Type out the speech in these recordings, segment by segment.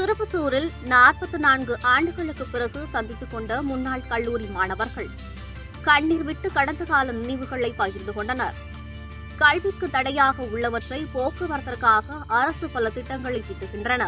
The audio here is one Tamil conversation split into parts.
திருப்பத்தூரில் நாற்பத்தி நான்கு ஆண்டுகளுக்கு பிறகு சந்தித்துக் கொண்ட முன்னாள் கல்லூரி மாணவர்கள் கண்ணீர் விட்டு கடந்த கால நினைவுகளை பகிர்ந்து கொண்டனர். கல்விக்கு தடையாக உள்ளவற்றை போக்குவரத்திற்காக அரசு பல திட்டங்களை திட்டுகின்றன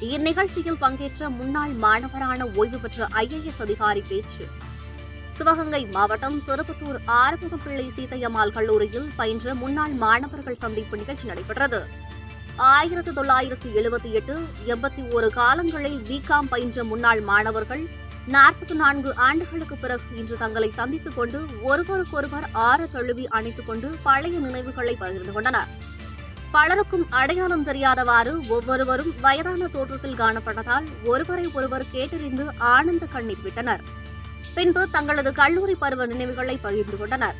இந்நிகழ்ச்சியில் பங்கேற்ற முன்னாள் மாணவரான ஓய்வு பெற்ற ஐஏஎஸ் அதிகாரி பேச்சு. சிவகங்கை மாவட்டம் திருப்பத்தூர் ஆறுமுகப்பிள்ளை சீதையம்மாள் கல்லூரியில் பயின்ற முன்னாள் மாணவர்கள் சந்திப்பு நிகழ்ச்சி நடைபெற்றது. ஆயிரத்து தொள்ளாயிரத்து எழுபத்தி எட்டு எண்பத்தி ஒரு காலங்களில் பிகாம் பயின்ற முன்னாள் மாணவர்கள் நாற்பத்தி நான்கு ஆண்டுகளுக்கு பிறகு இன்று தங்களை சந்தித்துக் கொண்டு ஒருவருக்கொருவர் ஆற தழுவி அணைத்துக் கொண்டு பழைய நினைவுகளை பகிர்ந்து கொண்டனர். பலருக்கும் அடையாளம் தெரியாதவாறு ஒவ்வொருவரும் வயதான தோற்றத்தில் காணப்பட்டதால் ஒருவரை ஒருவர் கேட்டறிந்து ஆனந்த கண்ணீர் விட்டனர். பின்பு தங்களது கல்லூரி பருவ நினைவுகளை பகிர்ந்து கொண்டனர்.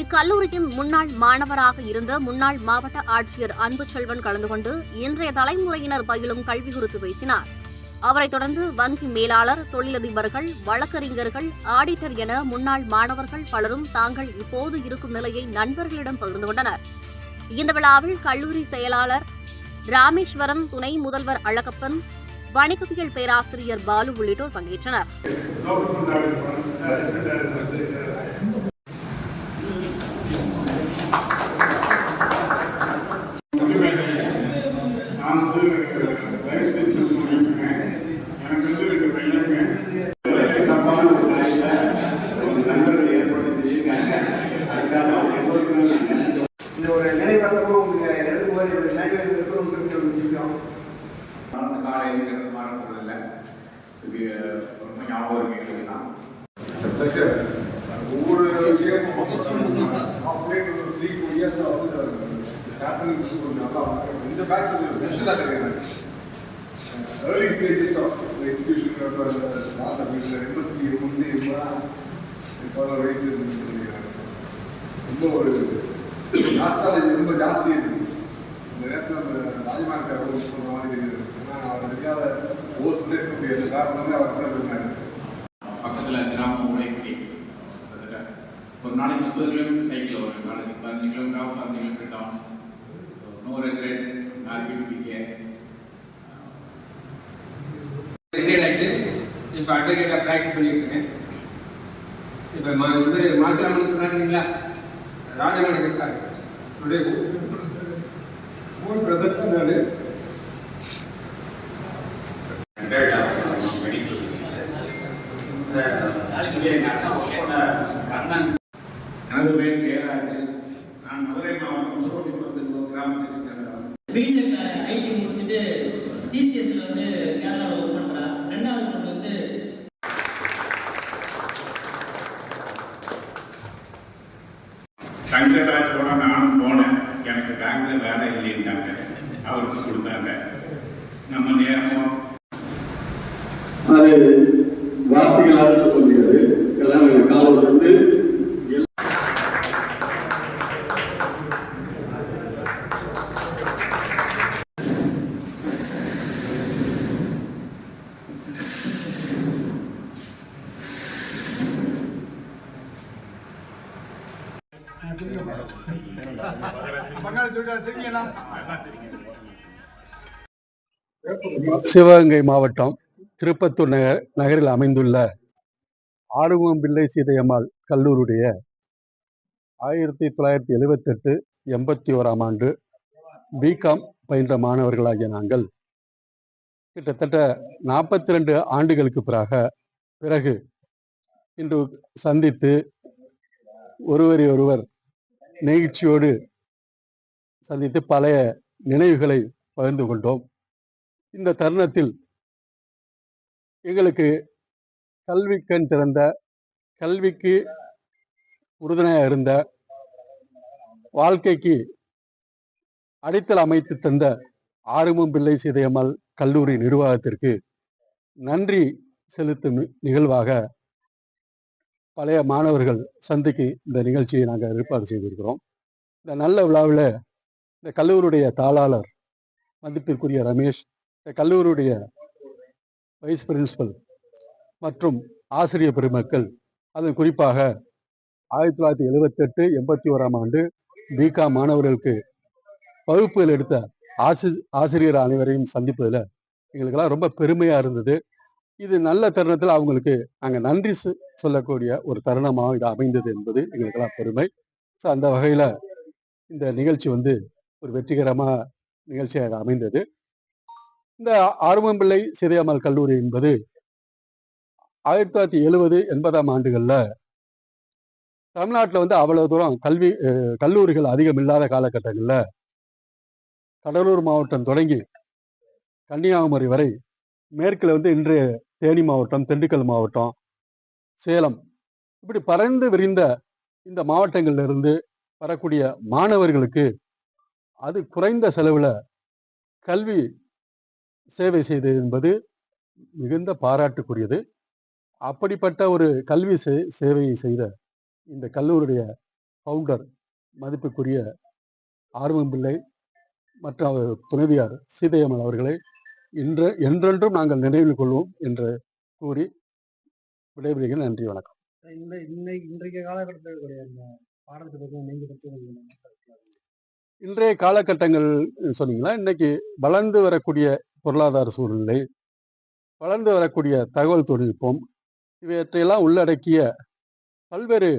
இக்கல்லூரியின் முன்னாள் மாணவராக இருந்த முன்னாள் மாவட்ட ஆட்சியர் அன்பு செல்வன் கலந்து கொண்டு இன்றைய தலைமுறையினர் பயிலும் கல்வி குறித்து பேசினார். அவரைத் தொடர்ந்து வங்கி மேலாளர் தொழிலதிபர்கள் வழக்கறிஞர்கள் ஆடிட்டர் என முன்னாள் மாணவர்கள் பலரும் தாங்கள் இப்போது இருக்கும் நிலையை நண்பர்களிடம் பகிர்ந்து கொண்டனர். இந்த விழாவில் கல்லூரி செயலாளர் ராமேஸ்வரம் துணை முதல்வர் அழகப்பன் வணிகவியல் பேராசிரியர் பாலு உள்ளிட்டோர் பங்கேற்றனர் நான் வந்து லைஃப் பிஸ்னஸ் பண்ணிட்டுருக்கேன் எனக்கு வந்து ரெண்டு பையனுங்க தப்பான ஒரு காரியத்தை ஒரு நண்பர்கள் ஏற்பாடு செஞ்சிருக்காங்க அதுக்காக அவங்க எல்லோருக்குமே நான் நன்றி சொல்றேன். இந்த ஒரு நினைவாட்டமும் உங்களுக்கு எழுதும்போது என்னுடைய நினைவு இருக்கிறவங்களுக்கு ஒரு விஷயம் அந்த காலையில் மறக்கிறதில்ல சொல்லி ரொம்ப ஞாபகம் இருக்கு எங்களுக்குலாம் ஒவ்வொரு விஷயமும் ஆப்ரேட் ஒரு த்ரீ டூ இயர்ஸ் வந்து ஹேப்பனிங் கொஞ்சம் நல்லா இருக்கும். இந்த பேட்ச் ஸ்பெஷலாக கிடையாது ஏர்லி ஸ்டேஜஸ் ஆஃப் எக்ஸிபியூஷன் வீட்டில் எண்பத்தி வயசு ரொம்ப ஒரு நாஸ்டாலஜி ரொம்ப ஜாஸ்தி இருக்கு இந்த நேரத்தில் அந்த ராஜமான் சார் மாதிரி இருக்குது ஏன்னா அவர் தெரியாத ஓர் வந்து அவர் கூட இருந்தாங்க பக்கத்தில் கிராமம் உழைப்படி ஒரு நாளைக்கு முப்பது கிலோமீட்டர் சைக்கிள் வரும். நாளைக்கு பதினஞ்சு கிலோமீட்டர் ஆகும் பதினஞ்சு kilometre down no regrets happy to be care retired ஆகிட்டு இப்போ அட்வொகேட்டாக ப்ராக்டிஸ் பண்ணிட்டு இருக்கேன் இப்போ மா இவர் மாசிராமன் சொன்னாருங்களா ராஜமாணிக்க சார் அவருடைய மூணு பிரதர் தான் நான் மெடிக்கல் தங்கராஜோட நானும் போனேன். எனக்கு பேங்க்ல வேலை இல்லைன்ட்டாங்க. அவருக்கு கொடுத்தாங்க. நம்ம நேரம் அது வார்த்தைகளால் சொல்ல முடியாது ஏன்னா காலம் வந்து சிவகங்கை மாவட்டம் திருப்பத்தூர் நகர் நகரில் அமைந்துள்ள ஆறுமுகம் பிள்ளை சீதையம்மாள் கல்லூருடைய ஆயிரத்தி தொள்ளாயிரத்தி எழுவத்தெட்டு எண்பத்தி ஓராம் ஆண்டு பிகாம் பயின்ற மாணவர்களாகிய நாங்கள் கிட்டத்தட்ட நாற்பத்தி ரெண்டு ஆண்டுகளுக்கு பிறகு பிறகு இன்று சந்தித்து ஒருவரை ஒருவர் நெகிழ்ச்சியோடு சந்தித்து பழைய நினைவுகளை பகிர்ந்து கொண்டோம். இந்த தருணத்தில் எங்களுக்கு கல்விக்கண் திறந்த கல்விக்கு உறுதுணையாக இருந்த வாழ்க்கைக்கு அடித்தல் அமைத்து தந்த ஆறுமும் பிள்ளை சீதையம்மாள் கல்லூரி நிர்வாகத்திற்கு நன்றி செலுத்தும் நி- நிகழ்வாக பழைய மாணவர்கள் சந்திக்கு இந்த நிகழ்ச்சியை நாங்கள் ஏற்பாடு செய்திருக்கிறோம். இந்த நல்ல விழாவில் இந்த கல்லூரியுடைய தாளாளர் மதிப்பிற்குரிய ரமேஷ் இந்த கல்லூரியுடைய வைஸ் பிரின்சிபல் மற்றும் ஆசிரியர் பெருமக்கள் அது குறிப்பாக ஆயிரத்தி தொள்ளாயிரத்தி எழுபத்தெட்டு எண்பத்தி ஓராம் ஆண்டு பிகா மாணவர்களுக்கு வகுப்புகள் எடுத்த ஆசி ஆசிரியர் அனைவரையும் சந்திப்பதில் எங்களுக்கெல்லாம் ரொம்ப பெருமையாக இருந்தது. இது நல்ல தருணத்தில் அவங்களுக்கு நாங்கள் நன்றி சொ- சொல்லக்கூடிய ஒரு தருணமாக இது அமைந்தது என்பது எங்களுக்கெல்லாம் பெருமை. ஸோ அந்த வகையில் இந்த நிகழ்ச்சி வந்து ஒரு வெற்றிகரமாக நிகழ்ச்சியாக அமைந்தது. இந்த ஆர்வம்பிள்ளை சிதையம்மாள் கல்லூரி என்பது ஆயிரத்தி தொள்ளாயிரத்தி எழுபது எண்பதாம் ஆண்டுகளில் தமிழ்நாட்டில் வந்து அவ்வளவு தூரம் கல்வி கல்லூரிகள் அதிகம் இல்லாத காலகட்டங்களில் கடலூர் மாவட்டம் தொடங்கி கன்னியாகுமரி வரை மேற்கில் வந்து இன்றைய தேனி மாவட்டம் திண்டுக்கல் மாவட்டம் சேலம் இப்படி பறந்து விரிந்த இந்த மாவட்டங்கள்ல இருந்து வரக்கூடிய மாணவர்களுக்கு அது குறைந்த செலவில் கல்வி சேவை செய்தது என்பது மிகுந்த பாராட்டுக்குரியது. அப்படிப்பட்ட ஒரு கல்வி சே சேவையை செய்த இந்த கல்லூரியுடைய ஃபவுண்டர் மதிப்புக்குரிய ஆர்வம் பிள்ளை மற்றும் அவர் துணைவியார் சீதையம்மன் அவர்களை இன்று என்றென்றும் நாங்கள் நினைவில் கொள்வோம் என்று கூறி விடைபெறுகிறேன். நன்றி வணக்கம். இன்னைக்கு இன்றைய காலகட்டத்தில் கிடையாது நீங்கள் பற்றி இன்றைய காலகட்டங்கள் சொன்னீங்களா? இன்னைக்கு வளர்ந்து வரக்கூடிய பொருளாதார சூழ்நிலை வளர்ந்து வரக்கூடிய தகவல் தொழில்நுட்பம் இவற்றையெல்லாம் உள்ளடக்கிய பல்வேறு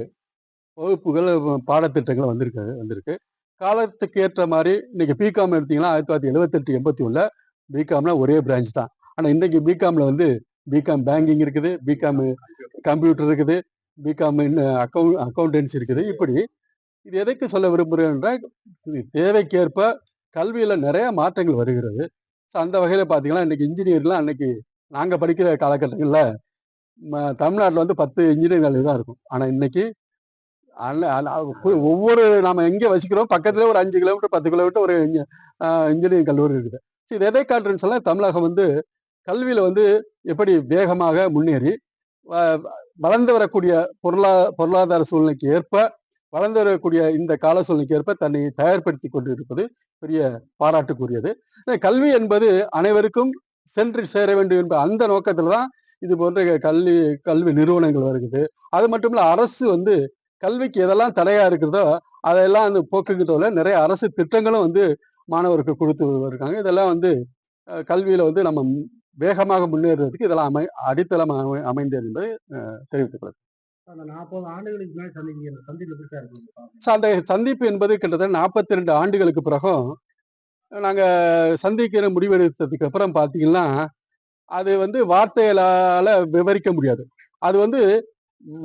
வகுப்புகள் பாடத்திட்டங்கள் வந்திருக்கு வந்திருக்கு. காலத்துக்கு ஏற்ற மாதிரி இன்னைக்கு பிகாம் எடுத்தீங்கன்னா ஆயிரத்தி தொள்ளாயிரத்தி எழுபத்தெட்டு எண்பத்தி ஒன்றில் பிகாம்னா ஒரே பிரான்ச் தான். ஆனால் இன்னைக்கு பிகாமில் வந்து பிகாம் பேங்கிங் இருக்குது பிகாம் கம்ப்யூட்டர் இருக்குது பிகாம் அக்கௌண்ட் அக்கௌண்டன்சி இருக்குது. இப்படி இது எதைக்கு சொல்ல விரும்புகிறேன் என்றால் தேவைக்கேற்ப கல்வியில் நிறைய மாற்றங்கள் வருகிறது. ஸோ அந்த வகையில் பார்த்தீங்கன்னா இன்றைக்கி இன்ஜினியர்லாம் அன்றைக்கி நாங்கள் படிக்கிற காலகட்டங்களில் தமிழ்நாட்டில் வந்து பத்து இன்ஜினியரிங் காலேஜ் தான் இருக்கும். ஆனால் இன்னைக்கு ஒவ்வொரு நாம் எங்கே வசிக்கிறோம் பக்கத்துலேயே ஒரு அஞ்சு கிலோமீட்டர் பத்து கிலோமீட்டர் ஒரு இன்ஜினியரிங் கல்லூரி இருக்குது. ஸோ இது எதை காட்டுறேன்னு சொன்னா தமிழகம் வந்து கல்வியில் வந்து எப்படி வேகமாக முன்னேறி வ- வளர்ந்து வரக்கூடிய பொருளா பொருளாதார சூழ்நிலைக்கு ஏற்ப வளர்ந்து வரக்கூடிய இந்த கால சூழ்நிலைக்கேற்ப தன்னை தயார்படுத்தி கொண்டு இருப்பது பெரிய பாராட்டுக்குரியது. கல்வி என்பது அனைவருக்கும் சென்று சேர வேண்டும் என்ற அந்த நோக்கத்துல தான் இது போன்ற கல்வி கல்வி நிறுவனங்கள் வருகிறது. அது மட்டும் இல்ல அரசு வந்து கல்விக்கு எதெல்லாம் தடையா இருக்கிறதோ அதெல்லாம் வந்து போக்குகிட்டதில் நிறைய அரசு திட்டங்களும் வந்து மாணவருக்கு கொடுத்து இருக்காங்க இதெல்லாம் வந்து கல்வியில் கல்வியில வந்து நம்ம வேகமாக முன்னேறதுக்கு இதெல்லாம் அமை அடித்தளம் அமை அமைந்தது என்பதை அஹ், தெரிவித்துக் அந்த நாற்பது ஆண்டுகளுக்கு மேலே அந்த சந்திப்பு இருக்கு ஸோ அந்த சந்திப்பு என்பது கிட்டத்தட்ட நாற்பத்தி ரெண்டு ஆண்டுகளுக்கு பிறகும் நாங்கள் சந்திக்கிற முடிவெடுத்ததுக்கு அப்புறம் பார்த்தீங்கன்னா அது வந்து வார்த்தைகளால் விவரிக்க முடியாது. அது வந்து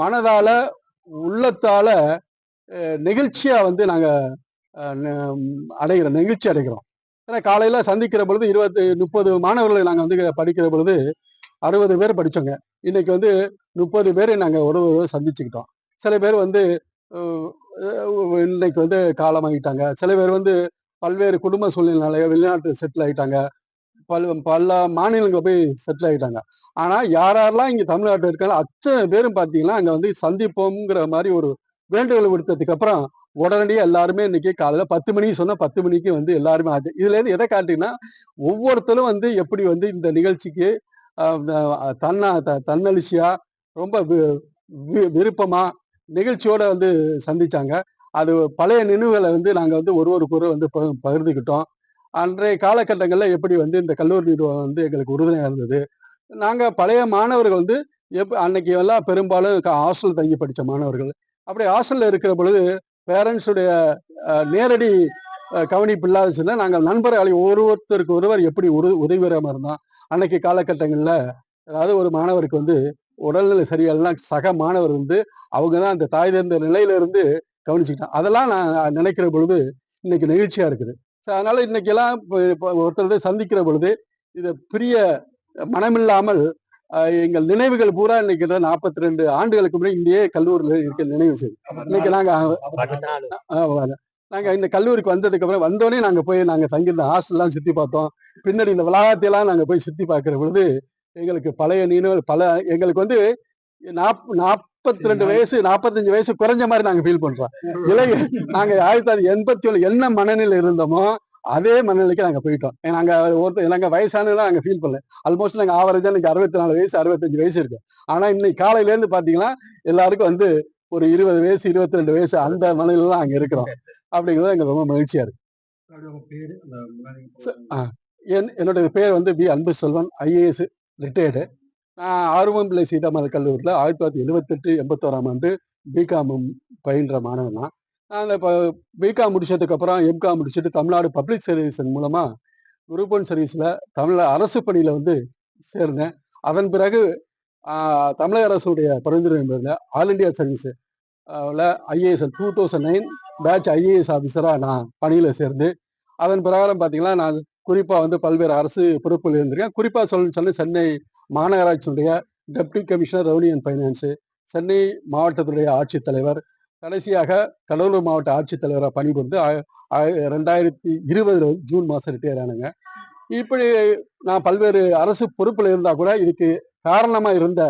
மனதால உள்ளத்தால நெகிழ்ச்சியாக நெகிழ்ச்சியா வந்து நாங்கள் அடைகிறோம் நெகிழ்ச்சி அடைகிறோம். ஏன்னா காலையில் சந்திக்கிற பொழுது இருபத்தி முப்பது மாணவர்களை நாங்கள் வந்து படிக்கிற பொழுது அறுபது பேர் படித்தோங்க இன்னைக்கு வந்து முப்பது பேர் நாங்கள் ஒரு ஒரு சந்திச்சுக்கிட்டோம். சில பேர் வந்து இன்னைக்கு வந்து காலமாகிட்டாங்க சில பேர் வந்து பல்வேறு குடும்ப சூழ்நிலையில வெளிநாட்டு செட்டில் ஆகிட்டாங்க பல பல மாநிலங்களில் போய் செட்டில் ஆகிட்டாங்க ஆனால் யார் யாரெல்லாம் இங்கே தமிழ்நாட்டில் இருக்காங்க அத்தனை பேரும் பார்த்தீங்கன்னா அங்கே வந்து சந்திப்போம்ங்கிற மாதிரி ஒரு வேண்டுகோள் விடுத்ததுக்கு அப்புறம் உடனடியாக எல்லாருமே இன்னைக்கு காலையில் பத்து மணிக்கு சொன்னால் பத்து மணிக்கு வந்து எல்லாருமே ஆச்சு. இதுலேருந்து எதை காட்டுங்கன்னா ஒவ்வொருத்தரும் வந்து எப்படி வந்து இந்த நிகழ்ச்சிக்கு தன்னா த- ரொம்ப வி- வி- வந்து சந்தித்தாங்க அது பழைய நினைவுகளை வந்து நாங்கள் வந்து ஒருவருக்கு ஒருவர் வந்து பகிர்- பகிர்ந்துக்கிட்டோம். அன்றைய காலகட்டங்களில் எப்படி வந்து இந்த கல்லூரி நிர்வாகம் வந்து எங்களுக்கு உறுதுணையாக இருந்தது. நாங்கள் பழைய மாணவர்கள் வந்து எப் அன்னைக்கு எல்லாம் பெரும்பாலும் ஹாஸ்டல் தங்கி படித்த மாணவர்கள். அப்படி ஹாஸ்டலில் இருக்கிற பொழுது பேரண்ட்ஸுடைய நேரடி கவனிப்பு இல்லாதச்சுன்னா நாங்கள் நண்பர்களை ஒருவருத்தருக்கு ஒருவர் எப்படி உரு உதவிகரமாக இருந்தோம் அன்னைக்கு காலகட்டங்களில் அதாவது ஒரு மாணவருக்கு வந்து உடல்நிலை சரியில்லைன்னா சக மாணவர் வந்து அவங்க தான் அந்த தாய் தந்த நிலையில இருந்து கவனிச்சுக்கிட்டான் அதெல்லாம் நான் நினைக்கிற பொழுது இன்னைக்கு நெகிழ்ச்சியா இருக்குது. ஸோ அதனால இன்னைக்கெல்லாம் இப்போ இப்போ ஒருத்தர் வந்து சந்திக்கிற பொழுது இதை பிரிய மனமில்லாமல் எங்கள் நினைவுகள் பூரா இன்னைக்கு நாற்பத்தி ரெண்டு ஆண்டுகளுக்கு முன்னாடி இந்தியே கல்லூரியில் இருக்க நினைவு செய்யும் இன்னைக்கு நாங்க ஆஹ், நாங்க இந்த கல்லூரிக்கு வந்ததுக்கு அப்புறம் வந்தோடனே நாங்க போய் நாங்க தங்கியிருந்த ஹாஸ்டல்லாம் சுத்தி பார்த்தோம். பின்னாடி இந்த வளாகத்தையெல்லாம் நாங்க போய் சுத்தி பார்க்கிற பொழுது எங்களுக்கு பழைய நினைவு பல எங்களுக்கு வந்து நாப் நாற்பத்தி ரெண்டு வயசு நாற்பத்தஞ்சு வயசு குறைஞ்ச மாதிரி நாங்க ஃபீல் பண்றோம். இளைய நாங்க ஆயிரத்தி தொள்ளாயிரத்தி எண்பத்தி ஏழு என்ன மனநிலை இருந்தோமோ அதே மனநிலைக்கு நாங்க போயிட்டோம். நாங்க ஒருத்தர் நாங்க வயசானதெல்லாம் நாங்க ஃபீல் பண்ணல. ஆல்மோஸ்ட் நாங்க ஆவரேஜா எனக்கு அறுபத்தி நாலு வயசு அறுபத்தஞ்சு வயசு இருக்கு. ஆனா இன்னைக்கு காலையில இருந்து பாத்தீங்கன்னா எல்லாருக்கும் வந்து ஒரு இருபது வயசு இருபத்தி ரெண்டு வயசு அந்த மனநிலை தான் அங்க இருக்கிறோம். அப்படிங்கிறது எங்களுக்கு ரொம்ப மகிழ்ச்சியா இருக்கு. என் என்னுடைய பேர் வந்து பி. அன்பு செல்வன் ஐஏஎஸ் ரிட்டையர்டு. நான் ஆர்வம்பிள்ளை சீதாமத கல்லூரியில் ஆயிரத்தி தொள்ளாயிரத்தி எழுபத்தெட்டு எண்பத்தோராம் ஆண்டு பிகாம் பயின்ற மாணவன். தான் நான் இப்போ பிகாம் முடிச்சதுக்கப்புறம் எம்காம் முடிச்சுட்டு தமிழ்நாடு பப்ளிக் சர்வீஸ் மூலமாக குரூப் சர்வீஸில் தமிழ் அரசு பணியில் வந்து சேர்ந்தேன். அதன் பிறகு தமிழக அரசுடைய பரிந்துரை all India service IAS two thousand nine batch IAS ஆஃபீஸராக நான் பணியில் சேர்ந்து அதன் பிரகாரம் பார்த்தீங்கன்னா நான் குறிப்பாக வந்து பல்வேறு அரசு பொறுப்பில் இருந்திருக்கேன். குறிப்பாக சொல்ல சொன்ன Chennai மாநகராட்சியினுடைய deputy commissioner revenue and finance Chennai மாவட்டத்துடைய ஆட்சித்தலைவர் கடைசியாக கடலூர் மாவட்ட ஆட்சித்தலைவராக பணிபுரிந்து ரெண்டாயிரத்தி இருபதுல ஜூன் மாதம் ரிட்டையர் ஆனேங்க. இப்படி நான் பல்வேறு அரசு பொறுப்பில் இருந்தால் கூட இதுக்கு காரணமாக இருந்த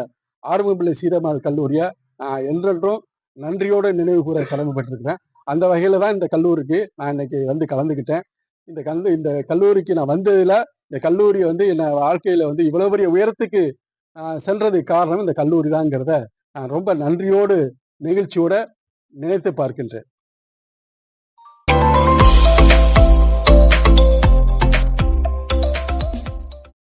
ஆர்வம்பிள்ளை சீதமால் கல்லூரியை நான் என்றென்றும் நன்றியோடு நினைவு கூற கடமைப்பட்டிருக்கிறேன். அந்த வகையில் தான் இந்த கல்லூரிக்கு நான் இன்னைக்கு வந்து கலந்துக்கிட்டேன். இந்த கல்லு இந்த கல்லூரிக்கு நான் வந்ததில் இந்த கல்லூரி வந்து என்ன வாழ்க்கையில் வந்து இவ்வளோ பெரிய உயரத்துக்கு நான் சென்றதுக்கு காரணம் இந்த கல்லூரி தாங்கிறத நான் ரொம்ப நன்றியோடு நெகிழ்ச்சியோடு நினைத்து பார்க்கின்றேன்.